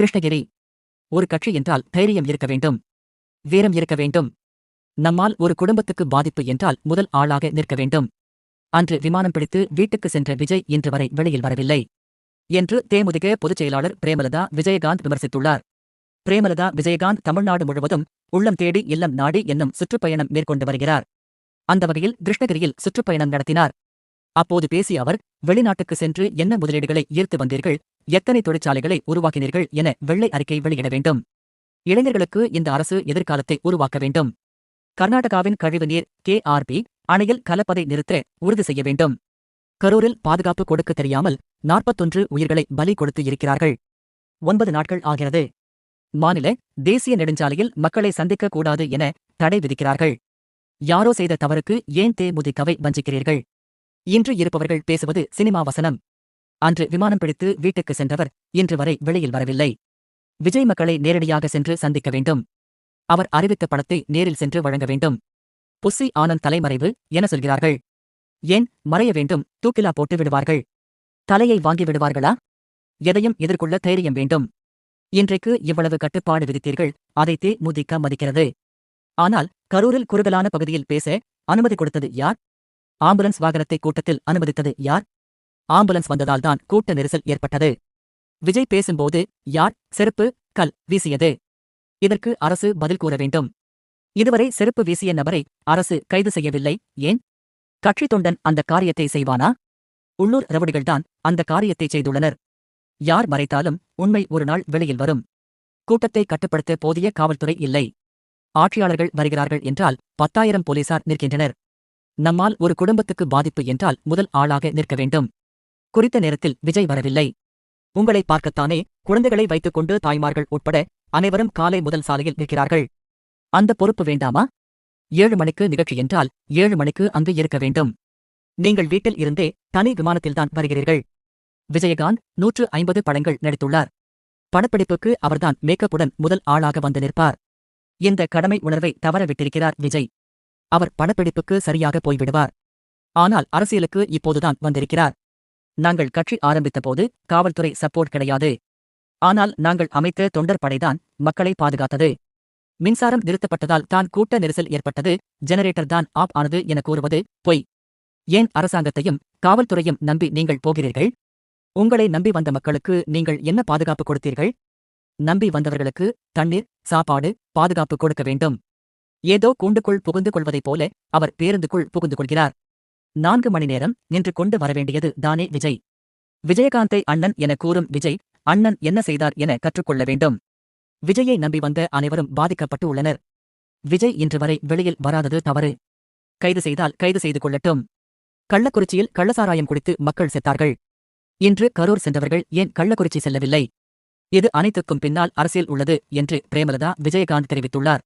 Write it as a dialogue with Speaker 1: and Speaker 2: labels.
Speaker 1: கிருஷ்ணகிரி. ஒரு கட்சி என்றால் தைரியம் இருக்க வேண்டும். வீரம் இருக்க வேண்டும். நம்மால் ஒரு குடும்பத்துக்கு பாதிப்பு என்றால் முதல் ஆளாக நிற்க வேண்டும். அன்று விமானம் பிடித்து வீட்டுக்கு சென்ற விஜய் இன்று வரை வெளியில் வரவில்லை. என்று தேமுதிக பொதுச் செயலாளர் பிரேமலதா விஜயகாந்த் விமர்சித்துள்ளார். பிரேமலதா விஜயகாந்த் தமிழ்நாடு முழுவதும் உள்ளம் தேடி இல்லம் நாடி என்னும் சுற்றுப்பயணம் மேற்கொண்டு வருகிறார். அந்த வகையில் கிருஷ்ணகிரியில் சுற்றுப்பயணம் நடத்தினார். அப்போது பேசிய அவர் வெளிநாட்டுக்கு சென்று என்ன முதலீடுகளை ஈர்த்து வந்தீர்கள்? எத்தனை தொழிற்சாலைகளை உருவாக்கினீர்கள் என வெள்ளை அறிக்கை வெளியிட வேண்டும். இளைஞர்களுக்கு இந்த அரசு எதிர்காலத்தை உருவாக்க வேண்டும். கர்நாடகாவின் கழிவுநீர் கேஆர்பி அணையில் கலப்பதை நிறுத்த உறுதி செய்ய வேண்டும். கரூரில் பாதுகாப்பு கொடுக்க தெரியாமல் நாற்பத்தொன்று உயிர்களை பலி கொடுத்து இருக்கிறார்கள். ஒன்பது நாட்கள் ஆகிறது. மாநில தேசிய நெடுஞ்சாலையில் மக்களை சந்திக்க கூடாது என தடை விதிக்கிறார்கள். யாரோ செய்த தவறுக்கு ஏன் தேமுதிகவை வஞ்சிக்கிறீர்கள்? இன்று இருப்பவர்கள் பேசுவது சினிமா வசனம். அன்று விமானம் பிடித்து வீட்டுக்கு சென்றவர் இன்று வரை வெளியில் வரவில்லை. விஜய் மக்களை நேரடியாக சென்று சந்திக்க வேண்டும். அவர் அறிவித்த படத்தை நேரில் சென்று வழங்க வேண்டும். புஸ்ஸி ஆனந்த் தலைமறைவு என சொல்கிறார்கள். ஏன் மறைய வேண்டும் தூக்கிலா போட்டு விடுவார்கள்? தலையை வாங்கி விடுவார்களா? எதையும் எதிர்கொள்ள தைரியம் வேண்டும். இன்றைக்கு இவ்வளவு கட்டுப்பாடு விதித்தீர்கள் அதை தே முதிக்க மதிக்கிறது. ஆனால் கரூரில் குறுகலான பகுதியில் பேச அனுமதி கொடுத்தது யார்? ஆம்புலன்ஸ் வாகனத்தை கூட்டத்தில் அனுமதித்தது யார்? ஆம்புலன்ஸ் வந்ததால்தான் கூட்ட நெரிசல் ஏற்பட்டது. விஜய் பேசும்போது யார்? செருப்பு கல் வீசியது. இதற்கு அரசு பதில் கூற வேண்டும். இதுவரை செருப்பு வீசிய நபரை அரசு கைது செய்யவில்லை. ஏன்? கட்சி தொண்டன் அந்த காரியத்தை செய்வானா? உள்ளூர் ரவுடிகள்தான் அந்த காரியத்தை செய்துள்ளனர். யார் மறைத்தாலும் உண்மை ஒரு நாள் வெளியில் வரும். கூட்டத்தை கட்டுப்படுத்த போதிய காவல்துறை இல்லை. ஆட்சியாளர்கள் வருகிறார்கள் என்றால் பத்தாயிரம் போலீசார் நிற்கின்றனர். நம்மால் ஒரு குடும்பத்துக்கு பாதிப்பு என்றால் முதல் ஆளாக நிற்க வேண்டும். குறித்த நேரத்தில் விஜய் வரவில்லை. உங்களை பார்க்கத்தானே குழந்தைகளை வைத்துக்கொண்டு தாய்மார்கள் உட்பட அனைவரும் காலை முதல் சாலையில் நிற்கிறார்கள். அந்த பொறுப்பு வேண்டாமா? ஏழு மணிக்கு நிகழ்ச்சி என்றால் ஏழு மணிக்கு அங்கு இருக்க வேண்டும். நீங்கள் வீட்டில் இருந்தே தனி விமானத்தில்தான் வருகிறீர்கள். விஜயகாந்த் நூற்று ஐம்பது படங்கள் நடித்துள்ளார். படப்பிடிப்புக்கு அவர்தான் மேக்கப்புடன் முதல் ஆளாக வந்து நிற்பார். இந்த கடமை உணர்வை தவற விட்டிருக்கிறார் விஜய். அவர் படப்பிடிப்புக்கு சரியாக போய்விடுவார். ஆனால் அரசியலுக்கு இப்போதுதான் வந்திருக்கிறார். நாங்கள் கட்சி ஆரம்பித்தபோது காவல்துறை சப்போர்ட் கிடையாது. ஆனால் நாங்கள் அமைத்த தொண்டர் படைதான் மக்களை பாதுகாத்தது. மின்சாரம் நிறுத்தப்பட்டதால் தான் கூட்ட நெரிசல் ஏற்பட்டது. ஜெனரேட்டர் தான் ஆப் ஆனது என கூறுவது பொய். ஏன் அரசாங்கத்தையும் காவல்துறையும் நம்பி நீங்கள் போகிறீர்கள்? உங்களை நம்பி வந்த மக்களுக்கு நீங்கள் என்ன பாதுகாப்பு கொடுத்தீர்கள்? நம்பி வந்தவர்களுக்கு தண்ணீர் சாப்பாடு பாதுகாப்பு கொடுக்க வேண்டும். ஏதோ கூண்டுக்குள் புகுந்து கொள்வதைப் போல அவர் பேருந்துக்குள் புகுந்து கொள்கிறார். நான்கு மணி நேரம் நின்று கொண்டு வரவேண்டியது தானே விஜய். விஜயகாந்தை அண்ணன் என கூறும் விஜய் அண்ணன் என்ன செய்தார் என கற்றுக்கொள்ள வேண்டும். விஜயை நம்பி வந்த அனைவரும் பாதிக்கப்பட்டு உள்ளனர். விஜய் இன்று வரை வெளியில் வராதது தவறு. கைது செய்தால் கைது செய்து கொள்ளட்டும். கள்ளக்குறிச்சியில் கள்ளசாராயம் குடித்து மக்கள் செத்தார்கள். இன்று கரூர் சென்றவர்கள் ஏன் கள்ளக்குறிச்சி செல்லவில்லை? இது அனைத்துக்கும் பின்னால் அரசியல் உள்ளது என்று பிரேமலதா விஜயகாந்த் தெரிவித்துள்ளார்.